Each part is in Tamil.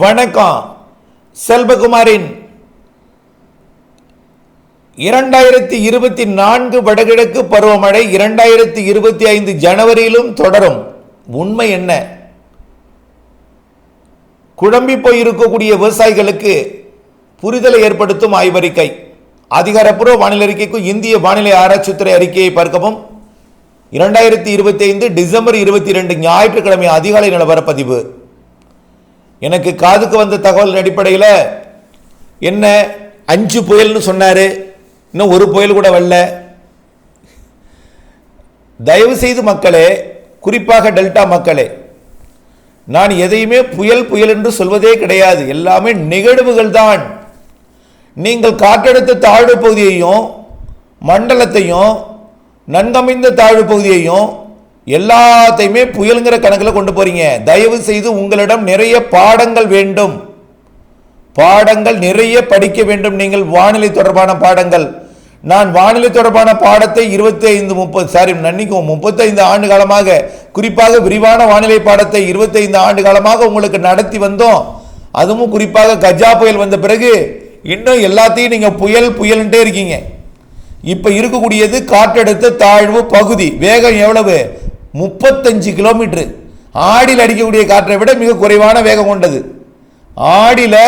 வணக்கம். செல்வகுமாரின் இரண்டாயிரத்தி இருபத்தி நான்கு வடகிழக்கு பருவமழை இரண்டாயிரத்தி இருபத்தி ஐந்து ஜனவரியிலும் தொடரும். உண்மை என்ன? குழம்பி போயிருக்கக்கூடிய விவசாயிகளுக்கு புரிதலை ஏற்படுத்தும் ஆய்வறிக்கை. அதிகாரப்பூர்வ வானிலை அறிக்கைக்கும் இந்திய வானிலை ஆராய்ச்சித்துறை அறிக்கையை பார்க்கவும். இரண்டாயிரத்தி இருபத்தி ஐந்து டிசம்பர் இருபத்தி ரெண்டு ஞாயிற்றுக்கிழமை அதிகாலை நிலவரப்பதிவு. எனக்கு காதுக்கு வந்த தகவல் அடிப்படையில் என்ன அஞ்சு புயல்னு சொன்னார். இன்னும் ஒரு புயல் கூட வரல. தயவுசெய்து மக்களே குறிப்பாக டெல்டா மக்களே நான் எதையுமே புயல் புயல் என்று சொல்வதே கிடையாது. எல்லாமே நிகழ்வுகள் தான். நீங்கள் காற்றழுத்த தாழ்வு பகுதியையும் மண்டலத்தையும் நன்கமைந்த தாழ்வு பகுதியையும் எல்லாத்தையுமே புயலுங்கிற கணக்கில் கொண்டு போறீங்க. தயவு செய்து உங்களிடம் நிறைய பாடங்கள் வேண்டும். பாடங்கள் நிறைய படிக்க வேண்டும். நீங்கள் வானிலை தொடர்பான பாடங்கள். நான் வானிலை தொடர்பான பாடத்தை இருபத்தி ஐந்து முப்பது சாரி நன்னிக்கும் முப்பத்தைந்து ஆண்டு காலமாக குறிப்பாக விரிவான வானிலை பாடத்தை இருபத்தைந்து ஆண்டு காலமாக உங்களுக்கு நடத்தி வந்தோம். அதுவும் குறிப்பாக கஜா புயல் வந்த பிறகு இன்னும் எல்லாத்தையும் நீங்கள் புயல் புயல்ன்ட்டே இருக்கீங்க. இப்போ இருக்கக்கூடியது காற்றழுத்த தாழ்வு பகுதி. வேகம் எவ்வளவு? முப்பத்தஞ்சு கிலோமீட்ரு ஆடியில் அடிக்கக்கூடிய காற்றை விட மிக குறைவான வேகம் கொண்டது. ஆடியில்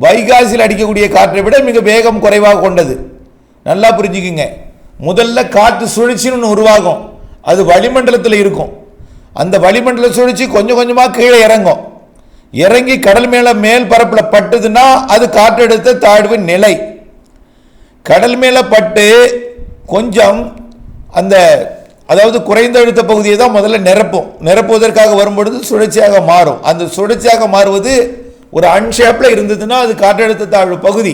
வைகாசியில் அடிக்கக்கூடிய காற்றை விட மிக வேகம் குறைவாக கொண்டது. நல்லா புரிஞ்சுக்குங்க. முதல்ல காற்று சுழற்சின்னு ஒன்று உருவாகும். அது வளிமண்டலத்தில் இருக்கும். அந்த வளிமண்டல சுழற்சி கொஞ்சம் கொஞ்சமாக கீழே இறங்கும். இறங்கி கடல் மேலே மேல் பரப்பில் பட்டுதுன்னா அது காற்றெடுத்த தாழ்வு நிலை. கடல் மேலே பட்டு கொஞ்சம் அந்த அதாவது குறைந்த அழுத்த பகுதியை தான் முதல்ல நிரப்பும். நிரப்புவதற்காக வரும்பொழுது சுழற்சியாக மாறும். அந்த சுழற்சியாக மாறுவது ஒரு அன்ஷேப்பில் இருந்ததுன்னா அது காற்றழுத்த தாழ்வு பகுதி.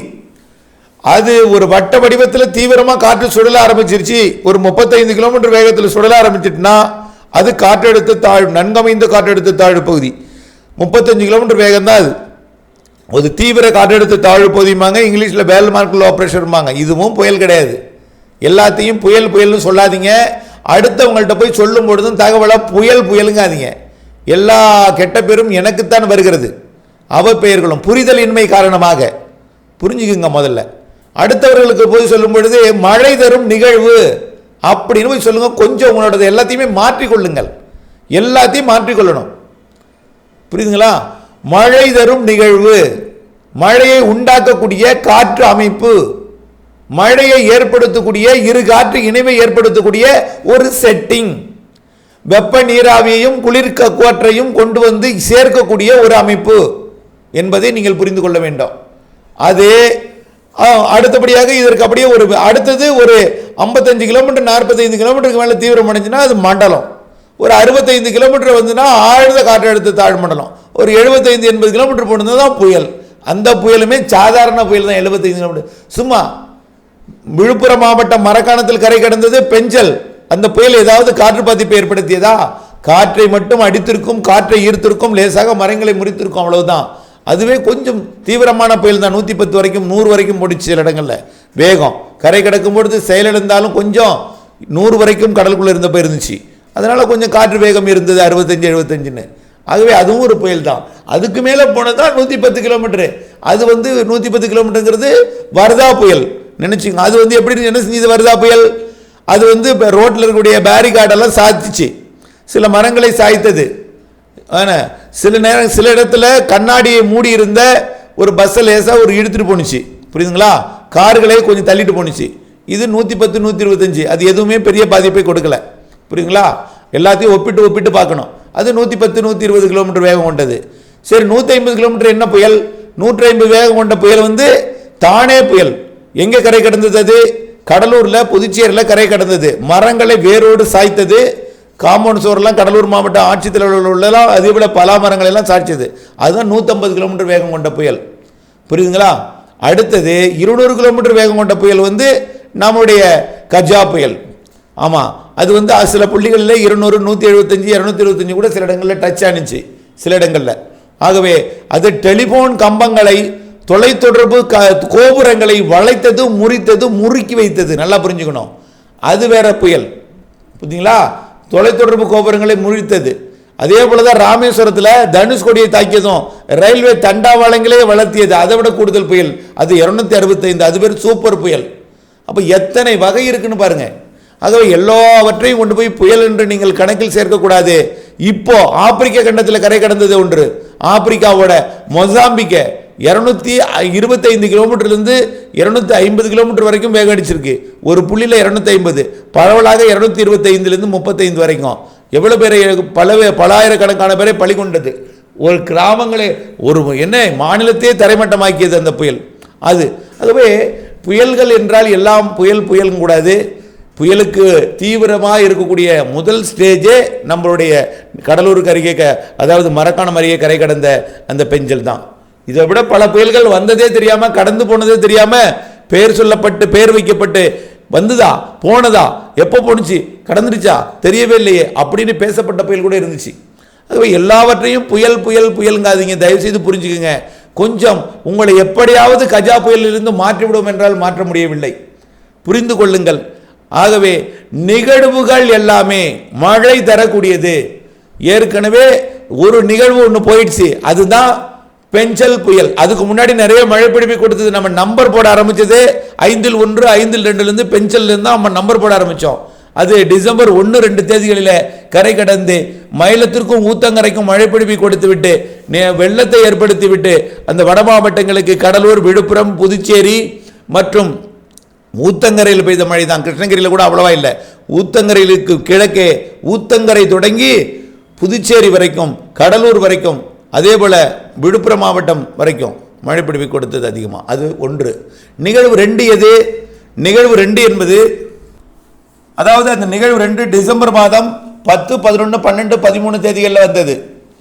அது ஒரு வட்ட வடிவத்தில் தீவிரமாக காற்று சுழல ஆரம்பிச்சிருச்சு. ஒரு முப்பத்தைந்து கிலோமீட்டர் வேகத்தில் சுழல ஆரம்பிச்சிட்டுனா அது காற்றழுத்த தாழ்வு நன்கமைந்த காற்றழுத்த தாழ்வு பகுதி. முப்பத்தஞ்சு கிலோமீட்டர் வேகம் தான் அது. ஒரு தீவிர காற்றழுத்த தாழ்வு பகுதிம்பாங்க. இங்கிலீஷில் வேல் மார்க் லோ ப்ரெஷர்மாங்க இதுவும் புயல் கிடையாது. எல்லாத்தையும் புயல் புயல்னு சொல்லாதீங்க. அடுத்தவங்கள்ட்ட போய் சொல்லும் பொழுதும் தகவலாக புயல் புயலுங்காதீங்க. எல்லா கெட்ட பேரும் எனக்குத்தான் வருகிறது. அவ பெயர்களும் புரிதல் இன்மை காரணமாக. புரிஞ்சுக்குங்க முதல்ல. அடுத்தவர்களுக்கு போய் சொல்லும் பொழுது மழை தரும் நிகழ்வு அப்படின்னு போய் சொல்லுங்கள் கொஞ்சம் உங்களோடது எல்லாத்தையுமே மாற்றிக்கொள்ளுங்கள். எல்லாத்தையும் மாற்றிக்கொள்ளணும். புரியுதுங்களா? மழை தரும் நிகழ்வு. மழையை உண்டாக்கக்கூடிய காற்று அமைப்பு. மழையை ஏற்படுத்தக்கூடிய இரு காற்று இணைவை ஏற்படுத்தக்கூடிய ஒரு செட்டிங் வெப்ப நீராவியையும் குளிர் கோற்றையும் கொண்டு வந்து சேர்க்கக்கூடிய ஒரு அமைப்பு என்பதை நீங்கள் புரிந்து கொள்ள வேண்டும். அது ஆ, அடுத்தபடியாக இதற்கு அப்படியே ஒரு அடுத்தது ஒரு ஐம்பத்தஞ்சு கிலோமீட்டர் நாற்பத்தைந்து கிலோமீட்டருக்கு மேலே தீவிரம் அடைஞ்சுன்னா அது மண்டலம். ஒரு அறுபத்தைந்து கிலோமீட்டர் வந்துன்னா ஆழ்ந்த காற்றழுத்த தாழ் மண்டலம். ஒரு எழுபத்தைந்து எண்பது கிலோமீட்டர் போனது தான் புயல். அந்த புயலுமே சாதாரண புயல் தான் எழுபத்தைந்து கிலோமீட்டர். சும்மா விழுப்புரம் மாவட்டம் மரக்காணத்தில் கரை கடந்தது. பெஞ்சல் அந்த புயல் ஏதாவது காற்று பாதிப்பை ஏற்படுத்தியதா? காற்றை மட்டும் அடித்திருக்கும் காற்றை ஈர்த்திருக்கும் லேசாக மரங்களை முறித்திருக்கும் அவ்வளவுதான். அதுவே கொஞ்சம் தீவிரமான புயல் தான். நூற்றி பத்து வரைக்கும் நூறு வரைக்கும் போடுச்சு சில இடங்களில். வேகம். கரை கிடக்கும் பொழுது செயலிழந்தாலும் கொஞ்சம் நூறு வரைக்கும் கடலுக்குள்ளே இருந்தப்போ இருந்துச்சு. அதனால் கொஞ்சம் காற்று வேகம் இருந்தது அறுபத்தஞ்சு எழுபத்தஞ்சுன்னு. ஆகவே அதுவும் ஒரு புயல் தான். அதுக்கு மேலே போனது தான் நூற்றி பத்து கிலோமீட்டரு. அது வந்து நூற்றி பத்து கிலோமீட்டருங்கிறது வரதா புயல். நினச்சிங்க அது வந்து எப்படி என்ன செஞ்சது வருதா புயல்? அது வந்து இப்போ ரோட்டில் இருக்கக்கூடிய பேரிகார்டெல்லாம் சாத்திச்சு. சில மரங்களை சாய்த்தது. ஆனால் சில நேரம் சில இடத்துல கண்ணாடியை மூடி இருந்த ஒரு பஸ்ஸை லேசாக ஒரு இழுத்துட்டு போணுச்சு. புரியுதுங்களா? கார்களை கொஞ்சம் தள்ளிட்டு போணுச்சு. இது நூற்றி பத்து நூற்றி இருபத்தஞ்சி அது எதுவுமே பெரிய பாதிப்பை கொடுக்கல. புரியுங்களா எல்லாத்தையும் ஒப்பிட்டு ஒப்பிட்டு பார்க்கணும். அது நூற்றி பத்து நூற்றி இருபது கிலோமீட்டர் வேகம் கொண்டது. சரி நூற்றி ஐம்பது கிலோமீட்டர் என்ன புயல்? நூற்றி ஐம்பது வேகம் கொண்ட புயல் வந்து தானே புயல். எங்கே கரை கடந்தது? அது கடலூரில் புதுச்சேரியில் கரை கடந்தது. மரங்களை வேரோடு சாய்த்தது. காம்பவுண்ட் சுவரெல்லாம் கடலூர் மாவட்ட ஆட்சித்தலைவர்கள் உள்ளலாம் அதே போல் பலா மரங்கள் எல்லாம் சாய்ச்சது அதுதான் நூற்றம்பது கிலோமீட்டர் வேகம் கொண்ட புயல். புரியுதுங்களா? அடுத்தது இருநூறு கிலோமீட்டர் வேகம் கொண்ட புயல் வந்து நம்முடைய கஜா புயல். ஆமாம் அது வந்து சில புள்ளிகளில் இருநூறு நூற்றி எழுபத்தஞ்சி இரநூத்தி இருபத்தஞ்சி கூட சில இடங்களில் டச் ஆனிச்சு. சில இடங்களில். ஆகவே அது டெலிஃபோன் கம்பங்களை தொலைத்தொடர்பு க கோபுரங்களை வளைத்தது முறித்தது முறுக்கி வைத்தது. நல்லா புரிஞ்சுக்கணும். அது வேற புயல். புரிஞ்சுங்களா? தொலைத்தொடர்பு கோபுரங்களை முழித்தது அதே போல தான் ராமேஸ்வரத்தில் தனுஷ்கோடியை தாக்கியதும் ரயில்வே தண்டாவாளங்களே வளர்த்தியது. அதை விட கூடுதல் புயல். அது இரநூத்தி அறுபத்தைந்து. அது பேர் சூப்பர் புயல். அப்போ எத்தனை வகை இருக்குன்னு பாருங்க. ஆகவே எல்லாவற்றையும் கொண்டு போய் புயல் என்று நீங்கள் கணக்கில் சேர்க்கக்கூடாது இப்போ ஆப்பிரிக்க கண்டத்தில் கரை கடந்தது ஒன்று. ஆப்பிரிக்காவோட மொசாம்பிக்கை. இரநூத்தி இருபத்தைந்து கிலோமீட்டர்லேருந்து இரநூத்தி ஐம்பது கிலோமீட்டர் வரைக்கும் வேகம் அடிச்சிருக்கு. ஒரு புள்ளியில் இரநூத்தி ஐம்பது பரவலாக இரநூத்தி இருபத்தைந்துலேருந்து முப்பத்தைந்து வரைக்கும். எவ்வளோ பேரை பல பலாயிரக்கணக்கான பேரை பலி கொண்டது. ஒரு கிராமங்களே ஒரு என்ன மாநிலத்தையே தரைமட்டமாக்கியது அந்த புயல். அது ஆகவே புயல்கள் என்றால் எல்லாம் புயல் புயலும் கூடாது. புயலுக்கு தீவிரமாக இருக்கக்கூடிய முதல் ஸ்டேஜே நம்மளுடைய கடலூருக்கு அருகே க அதாவது மரக்காணம் அருகே கரை கடந்த அந்த பெஞ்சல் தான். இதை விட பல புயல்கள் வந்ததே தெரியாம கடந்து போனதே தெரியாம பேர் சொல்லப்பட்டு பேர் வைக்கப்பட்டு வந்துதா போனதா எப்போ போணுச்சு கடந்துருச்சா தெரியவே இல்லையே அப்படின்னு பேசப்பட்ட புயல் கூட இருந்துச்சு. ஆகவே எல்லாவற்றையும் புயல் புயல் புயலுங்காதீங்க. தயவு செய்து புரிஞ்சுக்குங்க. கொஞ்சம் உங்களை எப்படியாவது கஜா புயலிலிருந்து மாற்றிவிடும் என்றால் மாற்ற முடியவில்லை. புரிந்து கொள்ளுங்கள். ஆகவே நிகழ்வுகள் எல்லாமே மழை தரக்கூடியது. ஏற்கனவே ஒரு நிகழ்வு ஒன்று போயிடுச்சு. அதுதான் பெஞ்சல் புயல். அதுக்கு முன்னாடி நிறைய மழை பிடிப்பு கொடுத்தது. நம்ம நம்பர் போட ஆரம்பித்தது ஐந்தில் ஒன்று ஐந்தில் ரெண்டுலேருந்து பெஞ்சல்லேருந்து தான் நம்ம நம்பர் போட ஆரம்பித்தோம் அது டிசம்பர் ஒன்று ரெண்டு தேதிகளில் கரை கடந்து மயிலத்திற்கும் ஊத்தங்கரைக்கும் மழை கொடுத்துவிட்டு கொடுத்து விட்டு நே- வெள்ளத்தை ஏற்படுத்தி விட்டு அந்த வட மாவட்டங்களுக்கு கடலூர் விழுப்புரம் புதுச்சேரி மற்றும் ஊத்தங்கரையில் பெய்த மழை தான் கிருஷ்ணகிரியில் கூட அவ்வளவா இல்லை. ஊத்தங்கரையிலுக்கு கிழக்கே ஊத்தங்கரை தொடங்கி புதுச்சேரி வரைக்கும் கடலூர் வரைக்கும் அதே போல் விழுப்புரம் மாவட்டம் வரைக்கும் மழை கொடுத்தது அதிகமாக அது ஒன்று. நிகழ்வு ரெண்டு எது? நிகழ்வு ரெண்டு என்பது அதாவது அந்த நிகழ்வு ரெண்டு டிசம்பர் மாதம் பத்து பதினொன்று பன்னெண்டு பதிமூணு தேதிகளில் வந்தது.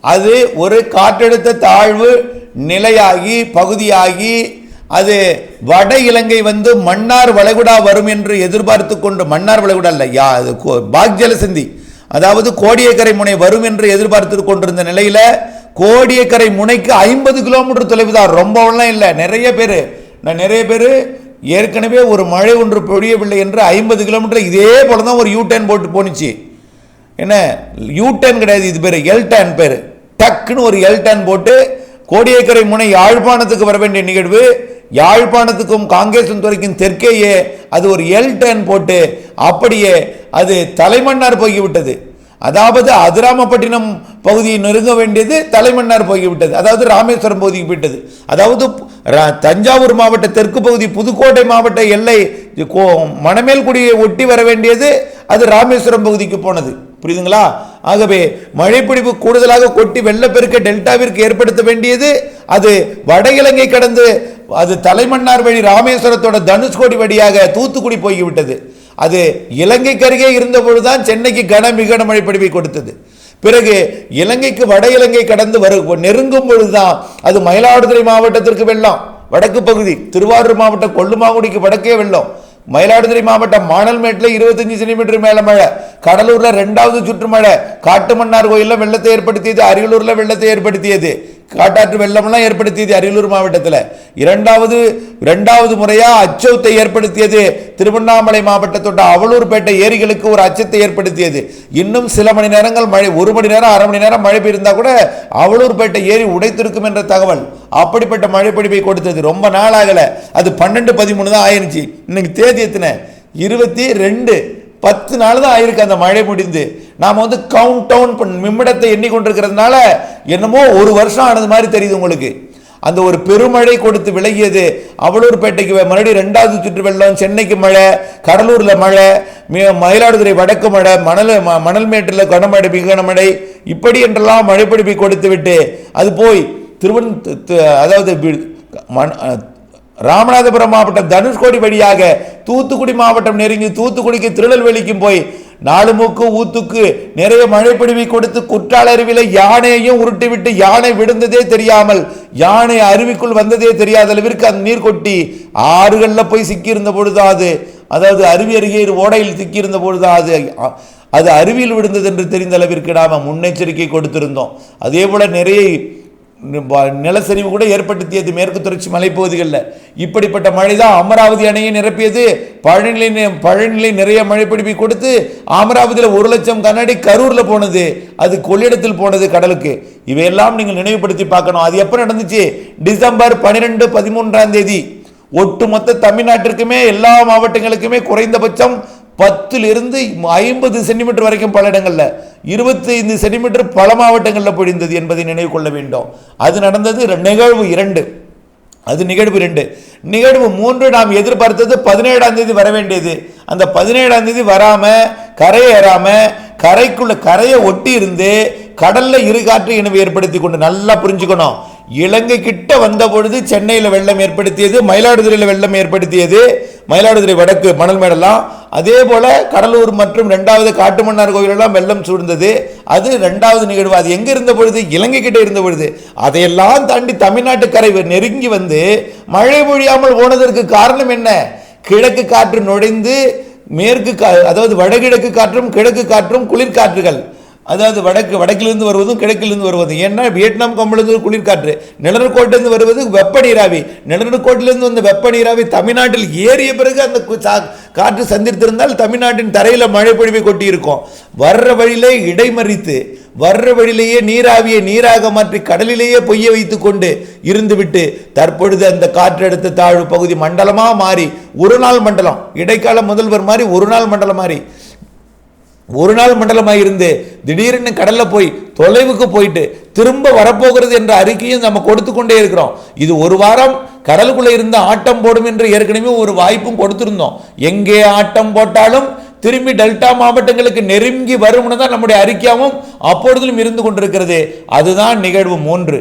அது ஒரு காற்றழுத்த தாழ்வு நிலையாகி பகுதியாகி அது வட இலங்கை வந்து மன்னார் வளைகுடா வரும் என்று எதிர்பார்த்து கொண்டு மன்னார் வளைகுடா இல்லை யா அது கோ- பாக் ஜலசந்தி அதாவது கோடியக்கரை முனை வரும் என்று எதிர்பார்த்து கொண்டிருந்த நிலையில் கோடியக்கரை முனைக்கு ஐம்பது கிலோமீட்டர் தொலைவு தான். ரொம்பலாம் இல்லை. நிறைய பேர். நான் நிறைய பேர் ஏற்கனவே ஒரு மழை ஒன்று பொழியவில்லை என்று ஐம்பது கிலோமீட்டர் இதே போல தான் ஒரு யூ போட்டு போணுச்சு. என்ன? யூடர்ன் கிடையாது. இது பேர் எல் பேர். டக்குன்னு ஒரு எல் போட்டு கோடியக்கரை முனை யாழ்ப்பாணத்துக்கு வர வேண்டிய நிகழ்வு. யாழ்ப்பாணத்துக்கும் காங்கேசன்துறைக்கும் தெற்கேயே அது ஒரு எல் போட்டு அப்படியே அது தலைமன்னார் போய்விட்டது. அதாவது அதிராமப்பட்டினம் பகுதியை நெருங்க வேண்டியது தலைமன்னார் போய்விட்டது. அதாவது ராமேஸ்வரம் பகுதிக்கு போயிட்டது அதாவது தஞ்சாவூர் மாவட்ட தெற்கு பகுதி புதுக்கோட்டை மாவட்ட எல்லை கோ- மணமேல்குடியை ஒட்டி வர வேண்டியது அது ராமேஸ்வரம் பகுதிக்கு போனது. புரியுதுங்களா? ஆகவே மழைப்பிடிப்பு கூடுதலாக கொட்டி வெள்ளப்பெருக்க டெல்டாவிற்கு ஏற்படுத்த வேண்டியது அது வட இலங்கை கடந்து அது தலைமன்னார் வழி ராமேஸ்வரத்தோட தனுஷ்கோடி வழியாக தூத்துக்குடி போய்விட்டது. அது இலங்கைக்கு அருகே இருந்தபொழுது தான் சென்னைக்கு கன மிக மழை பிடிப்பை கொடுத்தது. பிறகு இலங்கைக்கு வட இலங்கை கடந்து வரு நெருங்கும் பொழுதுதான் அது மயிலாடுதுறை மாவட்டத்திற்கு வெள்ளம். வடக்கு பகுதி திருவாரூர் மாவட்டம் கொள்ளுமாங்குடிக்கு வடக்கே வெள்ளம். மயிலாடுதுறை மாவட்டம் மானல்மேட்டில் இருபத்தஞ்சு சென்டிமீட்டர் மேலே மழை. கடலூரில் ரெண்டாவது சுற்று மழை. காட்டுமன்னார் கோயிலில் வெள்ளத்தை ஏற்படுத்தியது அரியலூரில் வெள்ளத்தை ஏற்படுத்தியது. காட்டாற்று வெள்ளம்லாம் ஏற்படுத்தியது அரியலூர் மாவட்டத்தில். இரண்டாவது இரண்டாவது முறையாக அச்சத்தை ஏற்படுத்தியது. திருவண்ணாமலை மாவட்டத்தோட அவலூர்பேட்டை ஏரிகளுக்கு ஒரு அச்சத்தை ஏற்படுத்தியது. இன்னும் சில மணி நேரங்கள் மழை ஒரு மணி நேரம் அரை மணி நேரம் மழை பெய்திருந்தால் கூட அவலூர்பேட்டை ஏரி உடைத்திருக்கும் என்ற தகவல் அப்படிப்பட்ட மழைப்படிப்பை கொடுத்தது. ரொம்ப நாள் அது பன்னெண்டு பதிமூணு தான் ஆயிருச்சு. இன்னைக்கு தேதி எத்தனை? இருபத்தி ரெண்டு. பத்து நாள் தான் ஆயிருக்கு அந்த மழை முடிந்து. நாம் வந்து கவுண்ட் டவுன் நிமிடத்தை எண்ணிக்கொண்டிருக்கிறதுனால என்னமோ ஒரு வருஷம் ஆனது மாதிரி தெரியுது உங்களுக்கு. அந்த ஒரு பெருமழை கொடுத்து விலகியது. அவலூர்பேட்டைக்கு மறுபடியும் ரெண்டாவது சுற்று வெள்ளம் சென்னைக்கு மழை கடலூரில் மழை மயிலாடுதுறை வடக்கு மழை மணல் ம- மணல்மேட்டில் கனமழை மிக கனமழை இப்படி என்றெல்லாம் மழைப்பிடிப்பை கொடுத்து விட்டு அது போய் திருவன் அதாவது ராமநாதபுரம் மாவட்டம் தனுஷ்கோடி வழியாக தூத்துக்குடி மாவட்டம் நெருங்கி தூத்துக்குடிக்கு திருநெல்வேலிக்கும் போய் நாலு மூக்கு ஊத்துக்கு நிறைய மழைப்பிடிவை கொடுத்து குற்றால அருவியில யானையையும் உருட்டி விட்டு யானை விழுந்ததே தெரியாமல் யானை அருவிக்குள் வந்ததே தெரியாத அளவிற்கு அந்த நீர் கொட்டி ஆறுகளில் போய் சிக்கியிருந்த பொழுதாது அது அதாவது அருவி அருகே ஓடையில் சிக்கியிருந்த பொழுதாது அது அது அருவியில் விழுந்தது என்று தெரிந்த அளவிற்கு நாம் முன்னெச்சரிக்கை கொடுத்திருந்தோம். அதே போல நிறைய நிலச்சரிவு கூட ஏற்படுத்தியது மேற்கு தொடர்ச்சி மலைப்பகுதிகளில் இப்படிப்பட்ட மழை தான் அமராவதி அணையை நிரப்பியது. பழனிலை பழநிலை பழனிலை நிறைய மழை பிடிப்பி கொடுத்து அமராவதியில் ஒரு லட்சம் கண்ணாடி கரூரில் போனது. அது கொள்ளிடத்தில் போனது கடலுக்கு. இவையெல்லாம் நீங்கள் நினைவுபடுத்தி பார்க்கணும். அது எப்போ நடந்துச்சு? டிசம்பர் பன்னிரெண்டு பதிமூன்றாம் தேதி. ஒட்டுமொத்த தமிழ்நாட்டிற்குமே எல்லா மாவட்டங்களுக்குமே குறைந்தபட்சம் பத்திலிருந்து ஐம்பது சென்டிமீட்டர் வரைக்கும் பல இடங்களில் இருபத்தைந்து சென்டிமீட்டர் பல மாவட்டங்களில் பொழிந்தது என்பதை நினைவு கொள்ள வேண்டும். அது நடந்தது நிகழ்வு இரண்டு. அது நிகழ்வு ரெண்டு. நிகழ்வு மூன்று நாம் எதிர்பார்த்தது பதினேழாம் தேதி வர வேண்டியது. அந்த பதினேழாம் தேதி வராமல் கரை ஏறாம கரைக்குள்ள கரையை ஒட்டி இருந்து கடலில் இருகாற்று இனவு ஏற்படுத்தி கொண்டு நல்லா புரிஞ்சுக்கணும். இலங்கை கிட்ட வந்த பொழுது சென்னையில் வெள்ளம் ஏற்படுத்தியது மயிலாடுதுறையில் வெள்ளம் ஏற்படுத்தியது. மயிலாடுதுறை வடக்கு மணல் மேடெல்லாம். அதே போல் கடலூர் மற்றும் ரெண்டாவது காட்டுமன்னார் கோயிலெல்லாம் வெள்ளம் சூழ்ந்தது. அது ரெண்டாவது நிகழ்வு. அது எங்கே இருந்த பொழுது? இலங்கை கிட்ட இருந்த பொழுது. அதையெல்லாம் தாண்டி தமிழ்நாட்டு கரை நெருங்கி வந்து மழை பொழியாமல் போனதற்கு காரணம் என்ன? கிழக்கு காற்று நுழைந்து மேற்கு கா அதாவது வடகிழக்கு காற்றும் கிழக்கு காற்றும் குளிர்காற்றுகள். அதாவது வடக்கு வடக்கிலிருந்து வருவதும் கிழக்கிலிருந்து வருவதும் ஏன்னா வியட்நாம் கம்பளத்தில் குளிர்காற்று. நிலநடுக்கோட்டிலிருந்து வருவது வெப்ப நீராவி நிலநடுக்கோட்டிலிருந்து வந்த வெப்ப நீராவி தமிழ்நாட்டில் ஏறிய பிறகு அந்த கு- காற்று சந்தித்திருந்தால் தமிழ்நாட்டின் தரையில் மழை பொழிவை வர்ற வழியிலே இடைமறித்து வர்ற வழியிலேயே நீராவியை நீராக மாற்றி கடலிலேயே பொய்ய வைத்து கொண்டு இருந்துவிட்டு தற்பொழுது அந்த காற்றழுத்த தாழ்வு பகுதி மண்டலமாக மாறி ஒரு நாள் மண்டலம். இடைக்கால முதல்வர் மாதிரி ஒரு நாள் மண்டலம் மாறி. ஒரு நாள் மண்டலமாக இருந்து திடீர்னு கடலில் போய் தொலைவுக்கு போயிட்டு திரும்ப வரப்போகிறது என்ற அறிக்கையும் நம்ம கொடுத்து கொண்டே இருக்கிறோம். இது ஒரு வாரம் கடலுக்குள்ளே இருந்து ஆட்டம் போடும் என்று ஏற்கனவே ஒரு வாய்ப்பும் கொடுத்துருந்தோம். எங்கே ஆட்டம் போட்டாலும் திரும்பி டெல்டா மாவட்டங்களுக்கு நெருங்கி வரும்னு தான் நம்முடைய அறிக்கையாகவும் அப்பொழுதிலும் இருந்து கொண்டிருக்கிறது. அதுதான் நிகழ்வு மூன்று.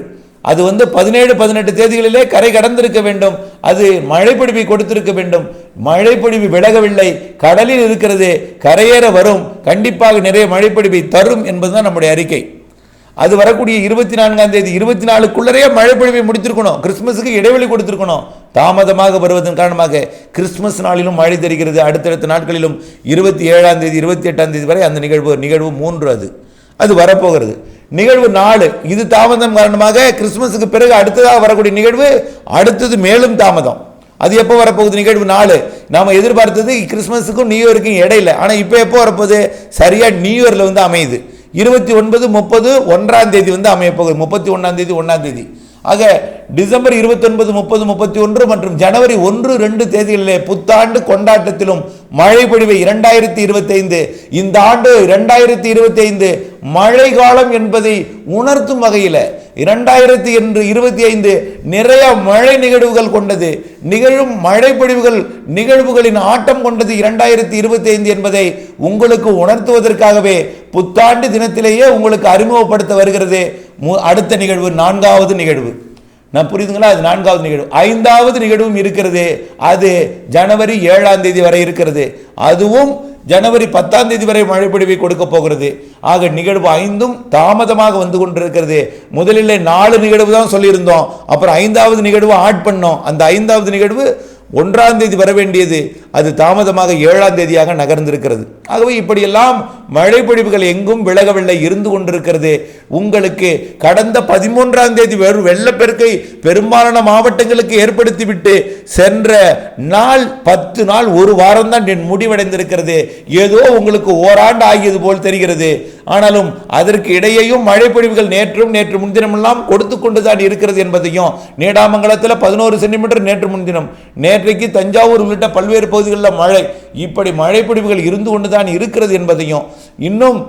அது வந்து பதினேழு பதினெட்டு தேதிகளிலே கரை கடந்திருக்க வேண்டும். அது மழைப்பொழிவை கொடுத்திருக்க வேண்டும். மழைப்பொழிவு விலகவில்லை. கடலில் இருக்கிறது கரையேற வரும். கண்டிப்பாக நிறைய மழைப்பொழிவை தரும் என்பதுதான் நம்முடைய அறிக்கை. அது வரக்கூடிய இருபத்தி நான்காம் தேதி இருபத்தி நாலுக்குள்ளரே மழைப்பொழிவை முடித்திருக்கணும். கிறிஸ்துமஸுக்கு இடைவெளி கொடுத்திருக்கணும். தாமதமாக வருவதன் காரணமாக கிறிஸ்துமஸ் நாளிலும் மழை தெரிகிறது. அடுத்தடுத்த நாட்களிலும் இருபத்தி ஏழாம் தேதி இருபத்தி எட்டாம் தேதி வரை அந்த நிகழ்வு நிகழ்வு மூன்று அது. அது வரப்போகிறது. நிகழ்வு நாலு இது தாமதம் காரணமாக கிறிஸ்துமஸுக்கு பிறகு அடுத்ததாக வரக்கூடிய நிகழ்வு அடுத்தது மேலும் தாமதம். அது எப்போ வரப்போகுது நிகழ்வு நாலு நாம் எதிர்பார்த்தது கிறிஸ்மஸுக்கும் நியூ இயருக்கும் இடையில. ஆனால் இப்போ எப்போ வரப்போகுது? சரியாக நியூ இயரில் வந்து அமையுது. இருபத்தி ஒன்பது முப்பது ஒன்றாம் தேதி வந்து அமையப்போகுது. முப்பத்தி ஒன்றாம் தேதி ஒன்றாம் தேதி. ஆக டிசம்பர் இருபத்தொன்பது முப்பது முப்பத்தி ஒன்று மற்றும் ஜனவரி ஒன்று ரெண்டு தேதிகளிலே புத்தாண்டு கொண்டாட்டத்திலும் மழை பொழிவை இரண்டாயிரத்தி இருபத்தைந்து இந்த ஆண்டு இரண்டாயிரத்தி இருபத்தைந்து மழை காலம் என்பதை உணர்த்தும் வகையில் இரண்டாயிரத்தி என்று இருபத்தி ஐந்து நிறைய மழை நிகழ்வுகள் கொண்டது. நிகழும் மழை பொழிவுகள் நிகழ்வுகளின் ஆட்டம் கொண்டது இரண்டாயிரத்தி இருபத்தி ஐந்து என்பதை உங்களுக்கு உணர்த்துவதற்காகவே புத்தாண்டு தினத்திலேயே உங்களுக்கு அறிமுகப்படுத்த வருகிறது. அடுத்த நிகழ்வு நான்காவது நிகழ்வு. நான் புரியுதுங்களா? அது நான்காவது நிகழ்வு. ஐந்தாவது நிகழ்வும் இருக்கிறது. அது ஜனவரி ஏழாம் தேதி வரை இருக்கிறது. அதுவும் ஜனவரி பத்தாம் தேதி வரை மழை பொழிவை கொடுக்க போகிறது. ஆக நிகழ்வு ஐந்தும் தாமதமாக வந்து கொண்டிருக்கிறது. முதலில் நாலு நிகழ்வு தான் சொல்லியிருந்தோம். அப்புறம் ஐந்தாவது நிகழ்வு ஆட் பண்ணோம். அந்த ஐந்தாவது நிகழ்வு ஒன்றாம் தேதி வர வேண்டியது அது தாமதமாக ஏழாம் தேதியாக நகர்ந்திருக்கிறது. ஆகவே இப்படியெல்லாம் மழைப்பொழிவுகள் எங்கும் விலகவில்லை இருந்து கொண்டிருக்கிறது. உங்களுக்கு கடந்த பதிமூன்றாம் தேதி வெறும் வெள்ளப்பெருக்கை பெரும்பாலான மாவட்டங்களுக்கு ஏற்படுத்திவிட்டு சென்ற நாள் பத்து நாள் ஒரு வாரம் தான் முடிவடைந்திருக்கிறது. ஏதோ உங்களுக்கு ஓராண்டு ஆகியது போல் தெரிகிறது. ஆனாலும் அதற்கு இடையேயும் மழைப்பொழிவுகள் நேற்றும் நேற்று முன்தினமெல்லாம் கொடுத்து கொண்டுதான் இருக்கிறது என்பதையும் நீடாமங்கலத்தில் பதினோரு சென்டிமீட்டர் நேற்று முன்தினம் நேற்றைக்கு தஞ்சாவூர் உள்ளிட்ட பல்வேறு பகுதிகளில் மழை இப்படி மழைப்பொழிவுகள் இருந்து கொண்டுதான் இருக்கிறது என்பதையும் இன்னும்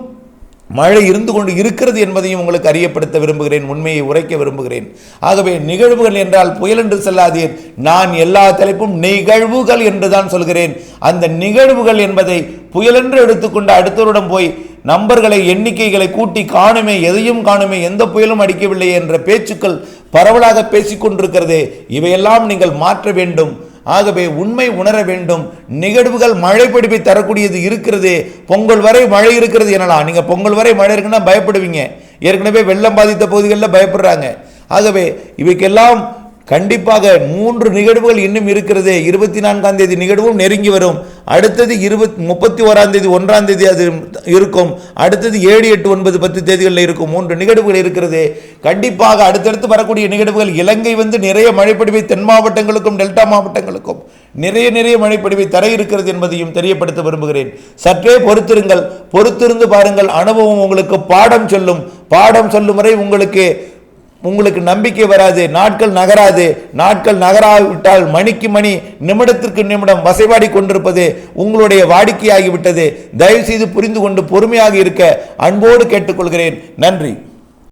மழை இருந்து கொண்டு இருக்கிறது என்பதையும் உங்களுக்கு அறியப்படுத்த விரும்புகிறேன் உண்மையை உரைக்க விரும்புகிறேன். ஆகவே நிகழ்வுகள் என்றால் புயல் என்று சொல்லாதீர். நான் எல்லா தலைப்பும் நிகழ்வுகள் என்று தான் சொல்கிறேன். அந்த நிகழ்வுகள் என்பதை புயலென்று எடுத்துக்கொண்டு அடுத்தவரிடம் போய் நம்பர்களை எண்ணிக்கைகளை கூட்டி காணுமே எதையும் காணுமே எந்த புயலும் அடிக்கவில்லை என்ற பேச்சுக்கள் பரவலாக பேசிக்கொண்டிருக்கிறதே இவையெல்லாம் நீங்கள் மாற்ற வேண்டும். ஆகவே உண்மை உணர வேண்டும். நிகழ்வுகள் மழை பிடிப்பை தரக்கூடியது இருக்கிறது. பொங்கல் வரை மழை இருக்கிறது எனலாம். நீங்கள் பொங்கல் வரை மழை இருக்குன்னா பயப்படுவீங்க. ஏற்கனவே வெள்ளம் பாதித்த பகுதிகளில் பயப்படுறாங்க. ஆகவே இவைக்கெல்லாம் கண்டிப்பாக மூன்று நிகழ்வுகள் இன்னும் இருக்கிறது. இருபத்தி நான்காம் தேதி நிகழ்வும் நெருங்கி வரும். அடுத்தது இருபத் முப்பத்தி ஓராம் தேதி ஒன்றாம் தேதி அது இருக்கும். அடுத்தது ஏழு எட்டு ஒன்பது பத்து தேதிகளில் இருக்கும். மூன்று நிகழ்வுகள் இருக்கிறது. கண்டிப்பாக அடுத்தடுத்து வரக்கூடிய நிகழ்வுகள் இலங்கை வந்து நிறைய மழைப்படிவை தென் மாவட்டங்களுக்கும் டெல்டா மாவட்டங்களுக்கும் நிறைய நிறைய மழைப்படிவை தர இருக்கிறது என்பதையும் தெரியப்படுத்த விரும்புகிறேன். சற்றே பொறுத்திருங்கள். பொறுத்திருந்து பாருங்கள். அனுபவம் உங்களுக்கு பாடம் சொல்லும். பாடம் சொல்லும் வரை உங்களுக்கு உங்களுக்கு நம்பிக்கை வராது நாட்கள் நகராது. நாட்கள் நகராவிட்டால் மணிக்கு மணி நிமிடத்திற்கு நிமிடம் வசைபாடி கொண்டிருப்பது உங்களுடைய வாடிக்கையாகிவிட்டது. தயவு செய்து புரிந்து கொண்டு பொறுமையாக இருக்க அன்போடு கேட்டுக்கொள்கிறேன். நன்றி.